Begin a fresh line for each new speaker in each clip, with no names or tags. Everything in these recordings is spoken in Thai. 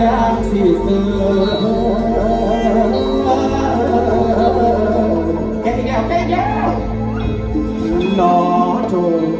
จังสิเสือแก่แก่แกอีกแนอจง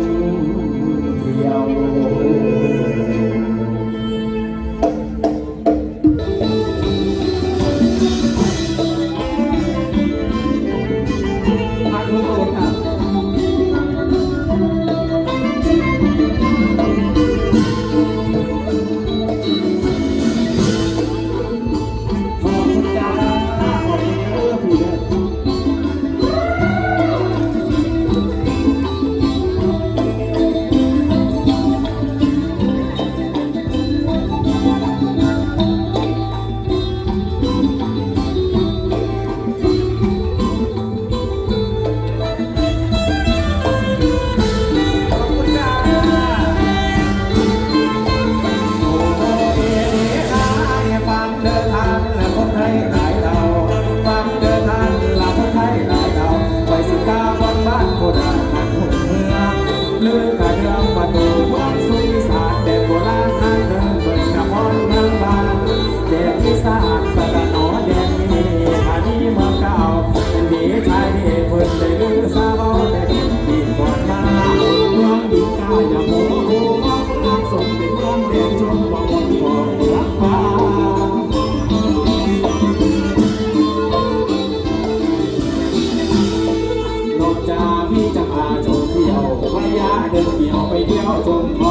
เดินเดียวไปเดียวชม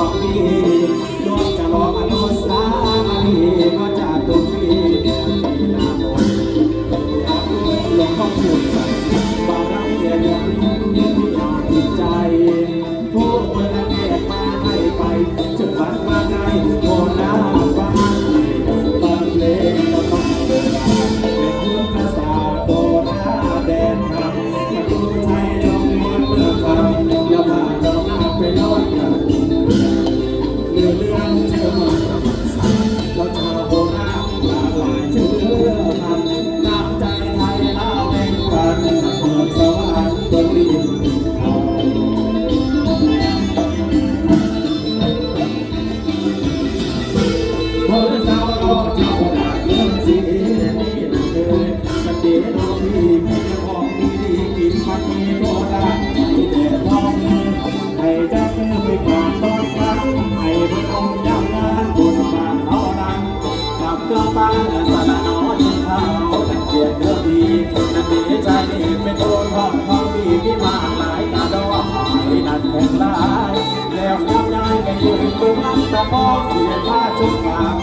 มองเห็นผ้าชุบปาก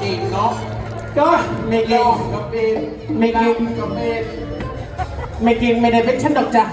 จีบเนาะก็ไม่กินก็เป็ไม่กิ
น
ก็
เป็น
ไม่กินไม่ได้เป็นฉันดอกจ้ะ